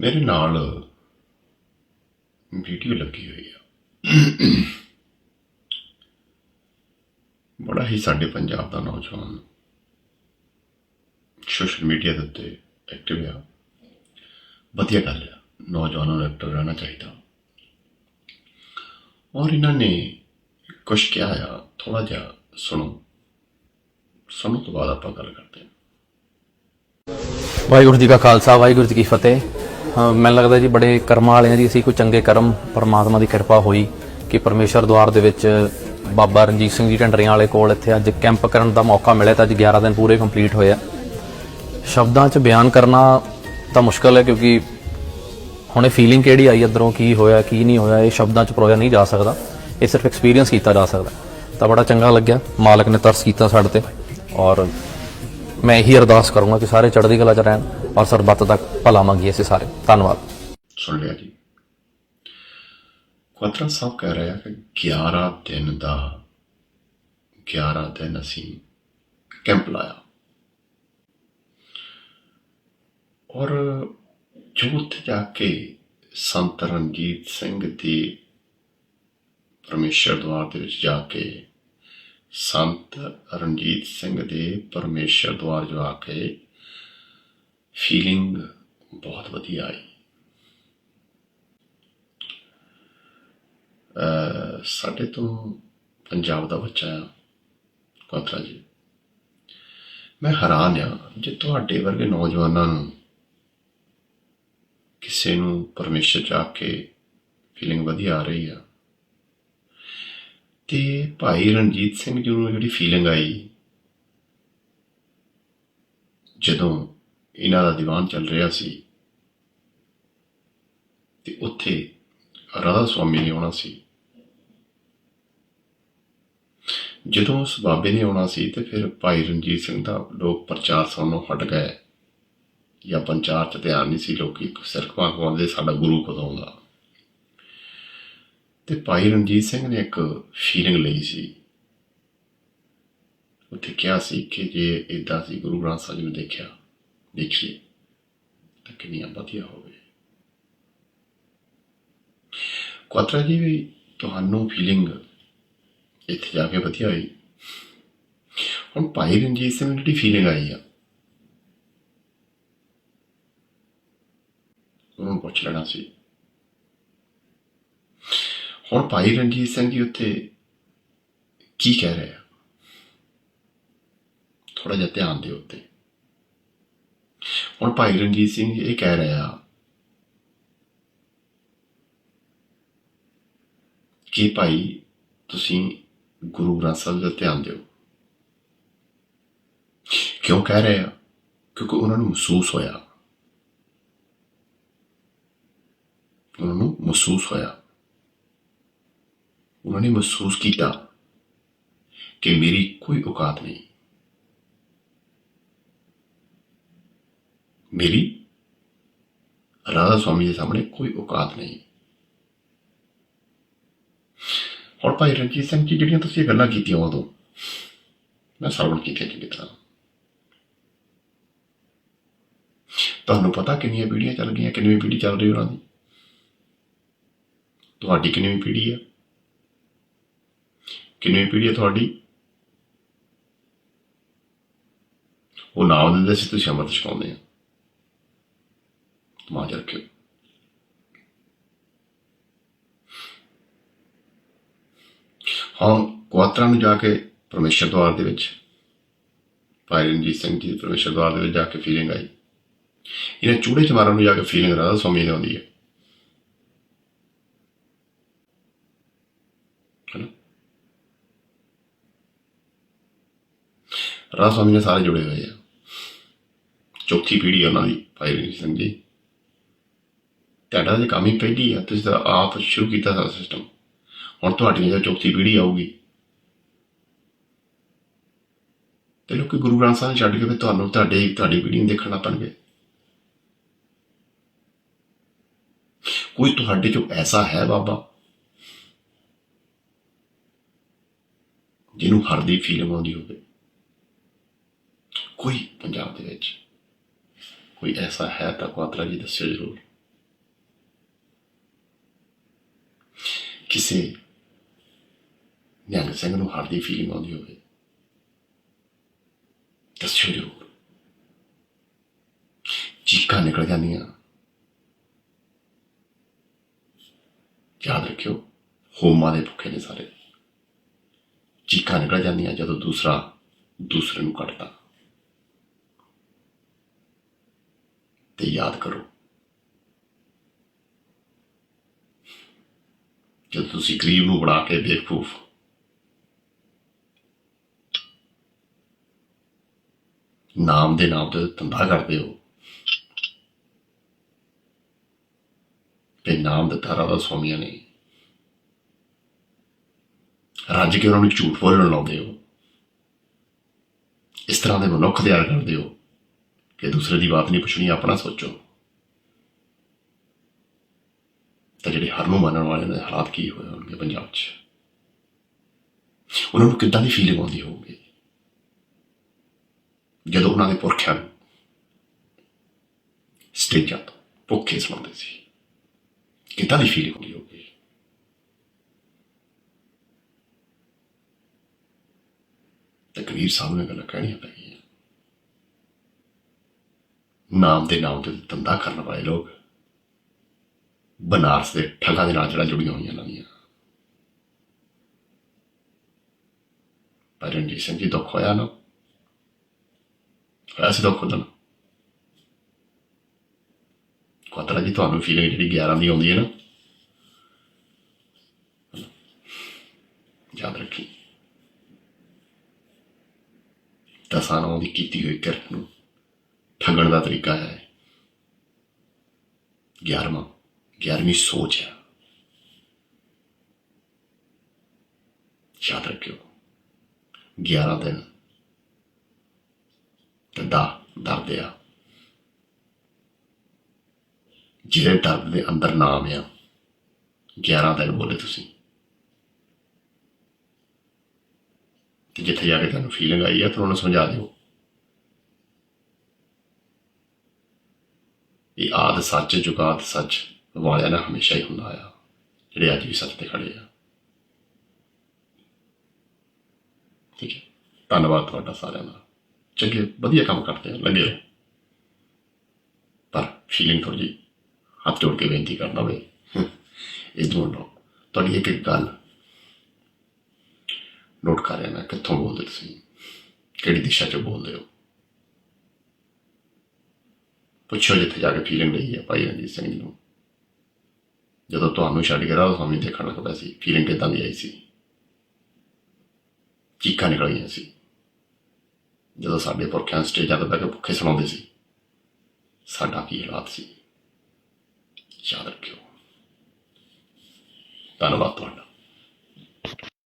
ਮੇਰੇ ਨਾਲ ਵੀਡੀਓ ਲੱਗੀ ਹੋਈ ਆ। ਬੜਾ ਹੀ ਸਾਡੇ ਪੰਜਾਬ ਦਾ ਨੌਜਵਾਨ ਸੋਸ਼ਲ ਮੀਡੀਆ ਦੇ ਉੱਤੇ ਐਕਟਿਵ ਆ। ਵਧੀਆ ਗੱਲ ਆ, ਨੌਜਵਾਨਾਂ ਨੂੰ ਐਕਟਿਵ ਰਹਿਣਾ ਚਾਹੀਦਾ। ਔਰ ਇਹਨਾਂ ਨੇ ਕੁਝ ਕਿਹਾ ਆ ਥੋੜਾ ਜਿਹਾ ਸੁਣੋ। ਸੁਣੋ ਤੋਂ ਬਾਅਦ ਆਪਾਂ ਗੱਲ ਕਰਦੇ ਹਾਂ। ਵਾਹਿਗੁਰੂ ਜੀ ਕਾ ਖਾਲਸਾ, ਵਾਹਿਗੁਰੂ ਜੀ ਕੀ ਫਤਿਹ। ਮੈਨੂੰ ਲੱਗਦਾ ਜੀ ਬੜੇ ਕਰਮਾਂ ਵਾਲੇ ਆ ਜੀ ਅਸੀਂ ਕੋਈ ਚੰਗੇ ਕਰਮ ਪਰਮਾਤਮਾ ਦੀ ਕਿਰਪਾ ਹੋਈ ਕਿ ਪਰਮੇਸ਼ਰ ਦਵਾਰ ਦੇ ਵਿੱਚ ਬਾਬਾ ਰਣਜੀਤ ਸਿੰਘ ਜੀ ਢੰਡਰੀਆਂ ਵਾਲੇ ਕੋਲ ਇੱਥੇ ਅੱਜ ਕੈਂਪ ਕਰਨ ਦਾ ਮੌਕਾ ਮਿਲਿਆ ਤਾਂ ਅੱਜ 11 ਦਿਨ ਪੂਰੇ ਕੰਪਲੀਟ ਹੋਏ ਆ। ਸ਼ਬਦਾਂ 'ਚ ਬਿਆਨ ਕਰਨਾ ਤਾਂ ਮੁਸ਼ਕਲ ਹੈ ਕਿਉਂਕਿ ਹੁਣੇ ਫੀਲਿੰਗ ਕਿਹੜੀ ਆਈ ਅੰਦਰੋਂ ਕੀ ਹੋਇਆ, ਕੀ ਨਹੀਂ ਹੋਇਆ, ਇਹ ਸ਼ਬਦਾਂ 'ਚ ਪਰੋਇਆ ਨਹੀਂ ਜਾ ਸਕਦਾ। ਇਹ ਸਿਰਫ ਐਕਸਪੀਰੀਅੰਸ ਕੀਤਾ ਜਾ ਸਕਦਾ। ਤਾਂ ਬੜਾ ਚੰਗਾ ਲੱਗਿਆ। ਮਾਲਕ ਨੇ ਤਰਸ ਕੀਤਾ ਸਾਡੇ ਤੇ। ਔਰ ਮੈਂ ਇਹੀ ਅਰਦਾਸ ਕਰੂੰਗਾ ਕਿ ਸਾਰੇ ਚੜ੍ਹਦੀ ਕਲਾ 'ਚ ਰਹਿਣ। ਔਰ ਸਰਬੱਤ ਦਾ ਭਲਾ ਮੰਗੀਏ ਅਸੀਂ ਸਾਰੇ। ਧੰਨਵਾਦ। ਸੁਣ ਲਿਆ ਜੀ। ਕੁਆਤਰਾ ਸਾਹਿਬ ਕਹਿ ਰਿਹਾ ਕਿ 11 ਦਿਨ ਦਾ 11 ਦਿਨ ਅਸੀਂ ਕੈਂਪ ਲਾਇਆ। ਔਰ ਜੋ ਉੱਥੇ ਜਾ ਕੇ ਸੰਤ ਰਣਜੀਤ ਸਿੰਘ ਦੀ ਪਰਮੇਸ਼ਰ ਦਵਾਰ ਦੇ ਵਿੱਚ ਜਾ ਕੇ, ਸੰਤ ਰਣਜੀਤ ਸਿੰਘ ਦੇ ਪਰਮੇਸ਼ਰ ਦਵਾਰ ਜਾ ਕੇ ਫੀਲਿੰਗ ਬਹੁਤ ਵਧੀਆ ਆਈ। ਸਾਡੇ ਤੋਂ ਪੰਜਾਬ ਦਾ ਬੱਚਾ ਆ, ਕਾਤਰਾ ਜੀ। ਮੈਂ ਹੈਰਾਨ ਆ ਜੇ ਤੁਹਾਡੇ ਵਰਗੇ ਨੌਜਵਾਨਾਂ ਨੂੰ ਕਿਸੇ ਨੂੰ ਪਰਮੇਸ਼ਰ ਜਾ ਕੇ ਫੀਲਿੰਗ ਵਧੀਆ ਆ ਰਹੀ ਆ, ਤੇ ਭਾਈ ਰਣਜੀਤ ਸਿੰਘ ਜੀ ਨੂੰ ਜਿਹੜੀ ਫੀਲਿੰਗ ਆਈ ਜਦੋਂ ਇਹਨਾਂ ਦਾ ਦੀਵਾਨ ਚੱਲ ਰਿਹਾ ਸੀ ਤੇ ਉੱਥੇ ਰਾਧਾ ਸੁਆਮੀ ਨੇ ਆਉਣਾ ਸੀ। ਜਦੋਂ ਉਸ ਬਾਬੇ ਨੇ ਆਉਣਾ ਸੀ ਤੇ ਫਿਰ ਭਾਈ ਰਣਜੀਤ ਸਿੰਘ ਦਾ ਲੋਕ ਪ੍ਰਚਾਰ ਸੁਣਨੋਂ ਹਟ ਗਏ ਜਾਂ ਪੰਚਾਰ ਚ ਧਿਆਨ ਨਹੀਂ ਸੀ ਲੋਕੀ ਸਿਰਕਵਾਂ ਖਵਾਉਂਦੇ ਸਾਡਾ ਗੁਰੂ ਕਦੋਂ ਆਉਂਦਾ। ਤੇ ਭਾਈ ਰਣਜੀਤ ਸਿੰਘ ਨੇ ਇੱਕ ਫੀਲਿੰਗ ਲਈ ਸੀ। ਉੱਥੇ ਕਿਹਾ ਸੀ ਕਿ ਜੇ ਇਦਾਂ ਸੀ ਗੁਰੂ ਗ੍ਰੰਥ ਸਾਹਿਬ ਜੀ ਨੂੰ ਦੇਖਿਆ ਦੇਖੀਏ ਤਾਂ ਕਿੰਨੀਆਂ ਵਧੀਆ ਹੋਵੇ ਕੁਆਤਰਾ ਜੀ, ਵੀ ਤੁਹਾਨੂੰ ਫੀਲਿੰਗ ਇੱਥੇ ਜਾ ਕੇ ਵਧੀਆ ਹੋਈ। ਹੁਣ ਭਾਈ ਰਣਜੀਤ ਸਿੰਘ ਨੂੰ ਜਿਹੜੀ ਫੀਲਿੰਗ ਆਈ ਆ, ਉਹਨੂੰ ਪੁੱਛ ਲੈਣਾ ਸੀ। ਹੁਣ ਭਾਈ ਰਣਜੀਤ ਸਿੰਘ ਜੀ ਉੱਥੇ ਕੀ ਕਹਿ ਰਹੇ ਆ? ਥੋੜਾ ਜਿਹਾ ਧਿਆਨ ਦਿਓ ਉੱਤੇ। ਹੁਣ ਭਾਈ ਰਣਜੀਤ ਸਿੰਘ ਜੀ ਇਹ ਕਹਿ ਰਿਹਾ ਕਿ ਭਾਈ ਤੁਸੀਂ ਗੁਰੂ ਗ੍ਰੰਥ ਸਾਹਿਬ ਦਾ ਧਿਆਨ ਦਿਓ। ਕਿਉਂ ਕਹਿ ਰਹੇ ਆ? ਕਿਉਂਕਿ ਉਹਨਾਂ ਨੂੰ ਮਹਿਸੂਸ ਹੋਇਆ। ਉਹਨਾਂ ਨੂੰ ਮਹਿਸੂਸ ਹੋਇਆ। ਉਹਨਾਂ ਨੇ ਮਹਿਸੂਸ ਕੀਤਾ ਕਿ ਮੇਰੀ ਕੋਈ ਔਕਾਤ ਨਹੀਂ। ਮੇਰੀ ਰਾਧਾ ਸਵਾਮੀ ਦੇ ਸਾਹਮਣੇ ਕੋਈ ਔਕਾਤ ਨਹੀਂ। ਹੁਣ ਭਾਈ ਰਣਜੀਤ ਸਿੰਘ ਜੀ, ਜਿਹੜੀਆਂ ਤੁਸੀਂ ਇਹ ਗੱਲਾਂ ਕੀਤੀਆਂ ਉਦੋਂ, ਮੈਂ ਸਰਵਣ ਕੀਤੀਆਂ ਚੰਗੀ ਤਰ੍ਹਾਂ। ਤੁਹਾਨੂੰ ਪਤਾ ਕਿੰਨੀਆਂ ਪੀੜ੍ਹੀਆਂ ਚੱਲ ਗਈਆਂ, ਕਿੰਨੀ ਪੀੜ੍ਹੀ ਚੱਲ ਰਹੀ ਉਹਨਾਂ ਦੀ? ਤੁਹਾਡੀ ਕਿੰਨੀ ਪੀੜ੍ਹੀ ਆ? ਕਿੰਨੀ ਪੀੜ੍ਹੀ ਆ ਤੁਹਾਡੀ? ਉਹ ਨਾਮ ਦਿੰਦੇ ਸੀ, ਤੁਸੀਂ ਅੰਮ੍ਰਿਤ ਛਕਾਉਂਦੇ ਆ। ਮਾਜ ਰੱਖਿਓ ਹਾਂ ਕੁਆਤਰਾ ਨੂੰ ਜਾ ਕੇ ਪਰਮੇਸ਼ਰ ਦਵਾਰ ਦੇ ਵਿੱਚ, ਭਾਈ ਰਣਜੀਤ ਸਿੰਘ ਜੀ ਦੇ ਪਰਮੇਸ਼ਰ ਦਵਾਰ ਦੇ ਵਿੱਚ ਜਾ ਕੇ ਫੀਲਿੰਗ ਆਈ। ਇਹਨਾਂ ਚੂੜੇ ਚਮਾਰਾਂ ਨੂੰ ਜਾ ਕੇ ਫੀਲਿੰਗ ਰਾਧਾ ਸਵਾਮੀ ਦੀ ਆਉਂਦੀ ਹੈ। ਹੈਨਾ? ਰਾਧਾ ਸਵਾਮੀ ਨੇ ਸਾਰੇ ਜੁੜੇ ਹੋਏ ਆ। ਚੌਥੀ ਪੀੜ੍ਹੀ ਉਹਨਾਂ ਦੀ, ਭਾਈ ਰਣਜੀਤ ਸਿੰਘ ਜੀ। ਤੁਹਾਡਾ ਤਾਂ ਕੰਮ ਹੀ ਪਹਿਲੀ ਆ, ਤੁਸੀਂ ਤਾਂ ਆਪ ਸ਼ੁਰੂ ਕੀਤਾ ਸਾਰਾ ਸਿਸਟਮ ਹੁਣ ਤੁਹਾਡੀ ਜੋ ਚੌਥੀ ਪੀੜ੍ਹੀ ਆਊਗੀ। ਤੇ ਲੋਕੀ ਗੁਰੂ ਗ੍ਰੰਥ ਸਾਹਿਬ ਨੂੰ ਛੱਡ ਕੇ ਫਿਰ ਤੁਹਾਨੂੰ ਤੁਹਾਡੇ, ਤੁਹਾਡੀ ਪੀੜ੍ਹੀ ਨੂੰ ਦੇਖਣਾ ਪੈਣਗੇ ਕੋਈ ਤੁਹਾਡੇ ਚੋਂ ਐਸਾ ਹੈ ਬਾਬਾ, ਜਿਹਨੂੰ ਹਰ ਦੀ ਫੀਲਿੰਗ ਆਉਂਦੀ ਹੋਵੇ? ਕੋਈ ਪੰਜਾਬ ਦੇ ਵਿੱਚ ਕੋਈ ਐਸਾ ਹੈ ਤਾਂ ਕੁਆਤਰਾ ਜੀ ਦੱਸਿਓ ਜ਼ਰੂਰ। ਕਿਸੇ ਨਿਹੰਗ ਸਿੰਘ ਨੂੰ ਹਾਰ ਫੀਲਿੰਗ ਆਉਂਦੀ ਹੋਵੇ ਦੱਸਿਓ ਜ਼ਰੂਰ ਚੀਕਾਂ ਨਿਕਲ ਜਾਂਦੀਆਂ ਯਾਦ ਰੱਖਿਓ ਹੋਮਾਂ ਦੇ ਭੁੱਖੇ ਨੇ ਸਾਰੇ ਚੀਕਾਂ ਨਿਕਲ ਜਾਂਦੀਆਂ ਜਦੋਂ ਦੂਸਰਾ ਦੂਸਰੇ ਨੂੰ ਕੱਟਦਾ ਤੇ ਯਾਦ ਕਰੋ ਜਦ ਤੁਸੀਂ ਗਰੀਬ ਨੂੰ ਬਣਾ ਕੇ ਬੇਵਕੂਫ ਨਾਮ ਦੇ ਨਾਮ ਤੇ ਧੰਦਾ ਕਰਦੇ ਹੋ। ਤੇ ਨਾਮ ਦਿੱਤਾ ਰਾਧਾ ਸਵਾਮੀਆਂ ਨੇ। ਰੱਜ ਕੇ ਉਹਨਾਂ ਨੂੰ ਝੂਠ ਬੋਲਣ ਲਾਉਂਦੇ ਹੋ। ਇਸ ਤਰ੍ਹਾਂ ਦੇ ਮਨੁੱਖ ਤਿਆਰ ਕਰਦੇ ਹੋ ਕਿ ਦੂਸਰੇ ਦੀ ਬਾਤ ਨਹੀਂ ਪੁੱਛਣੀ, ਆਪਣਾ ਸੋਚੋ। ਤਾਂ ਜਿਹੜੇ ਹਰ ਨੂੰ ਮੰਨਣ ਵਾਲਿਆਂ ਦੇ ਹਾਲਾਤ ਕੀ ਹੋਏ ਹੋਣਗੇ ਪੰਜਾਬ 'ਚ? ਉਹਨਾਂ ਨੂੰ ਕਿੱਦਾਂ ਦੀ ਫੀਲਿੰਗ ਆਉਂਦੀ ਹੋਊਗੀ? ਜਦੋਂ ਉਹਨਾਂ ਦੇ ਪੁਰਖਿਆਂ ਨੂੰ ਸਟੇਜਾਂ ਤੋਂ ਭੁੱਖੇ ਸੁਣਾਉਂਦੇ ਸੀ, ਕਿੱਦਾਂ ਦੀ ਫੀਲਿੰਗ ਹੁੰਦੀ ਹੋਊਗੀ? ਤਕਰੀਰ ਸਾਹਮਣੇ ਗੱਲ ਕਹਿਣੀਆਂ ਪੈ ਗਈਆਂ। ਨਾਮ ਦੇ ਨਾਮ ਤੇ ਧੰਦਾ ਕਰਨ ਵਾਲੇ ਲੋਕ ਬਨਾਰਸ ਦੇ ਠੱਗਾਂ ਦੇ ਨਾਲ ਜਿਹੜਾ ਜੁੜੀਆਂ ਹੋਈਆਂ ਇਹਨਾਂ ਦੀਆਂ ਪਰ ਰਣਜੀਤ ਸਿੰਘ ਜੀ ਦੁੱਖ ਹੋਇਆ ਨਾ, ਹੋਇਆ ਸੀ ਦੁੱਖ ਉਹਦਾ ਕੋਤਰਾ ਜੀ, ਤੁਹਾਨੂੰ ਫੀਲਿੰਗ ਜਿਹੜੀ 11 ਦੀ ਆਉਂਦੀ ਹੈ ਨਾ, ਯਾਦ ਰੱਖੀ। ਦਸਾਂ ਦੀ ਕੀਤੀ ਹੋਈ ਕਿਰਤ ਨੂੰ ਠੱਗਣ ਦਾ ਤਰੀਕਾ ਹੈ। 11ਵਾਂ 11ਵੀਂ ਸੋਚ ਹੈ ਯਾਦ ਰੱਖਿਓ 11 ਦਿਨ ਤੇ ਦਾ ਦਰਦ ਆ ਜਿਹੜੇ ਦਰਦ ਦੇ ਅੰਦਰ ਨਾਮ ਆ 11 ਦਿਨ ਬੋਲੇ ਤੁਸੀਂ ਤੇ ਜਿੱਥੇ ਜਾ ਕੇ ਤੁਹਾਨੂੰ ਫੀਲਿੰਗ ਆਈ ਹੈ ਤੁਹਾਨੂੰ ਸਮਝਾ ਦਿਓ ਇਹ ਆਦ ਸੱਚ ਜੁਗਾਦ ਸੱਚ ਵਾਲਿਆਂ ਨਾਲ ਹਮੇਸ਼ਾ ਹੀ ਹੁੰਦਾ ਆ ਜਿਹੜੇ ਅੱਜ ਵੀ ਸੱਚ ਤੇ ਖੜੇ ਆ ਠੀਕ ਹੈ ਧੰਨਵਾਦ ਤੁਹਾਡਾ ਸਾਰਿਆਂ ਦਾ ਚੰਗੇ ਵਧੀਆ ਕੰਮ ਕਰਦੇ ਹੋ ਲੱਗੇ ਰਹੋ ਪਰ ਫੀਲਿੰਗ ਥੋੜੀ ਜਿਹੀ ਹੱਥ ਜੋੜ ਕੇ ਬੇਨਤੀ ਕਰਦਾ ਵੇ ਇਹ ਲਓ ਤੁਹਾਡੀ ਇੱਕ ਇੱਕ ਗੱਲ ਨੋਟ ਕਰ ਰਿਹਾ ਮੈਂ ਕਿੱਥੋਂ ਬੋਲਦੇ ਤੁਸੀਂ ਕਿਹੜੀ ਦਿਸ਼ਾ 'ਚ ਬੋਲਦੇ ਹੋ ਪੁੱਛੋ ਜਿੱਥੇ ਜਾ ਕੇ ਫੀਲਿੰਗ ਲਈ ਹੈ ਭਾਈ ਰਣਜੀਤ ਸਿੰਘ ਜੀ ਨੂੰ ਜਦੋਂ ਤੁਹਾਨੂੰ ਛੱਡ ਕੇ ਰਾਹ ਸਵਾਮੀ ਦੇਖਣ ਲੱਗ ਪਿਆ ਸੀ ਫੀਲਿੰਗ ਕਿੱਦਾਂ ਦੀ ਆਈ ਸੀ? ਚੀਕਾਂ ਨਿਕਲ ਗਈਆਂ ਸੀ। ਜਦੋਂ ਸਾਡੇ ਪੁਰਖਿਆਂ ਸਟੇਜਾਂ ਤੇ ਬਹਿ ਕੇ ਭੁੱਖੇ ਸੁਣਾਉਂਦੇ ਸੀ, ਸਾਡਾ ਕੀ ਹਾਲਾਤ ਸੀ? ਯਾਦ ਰੱਖਿਓ। ਧੰਨਵਾਦ ਤੁਹਾਡਾ।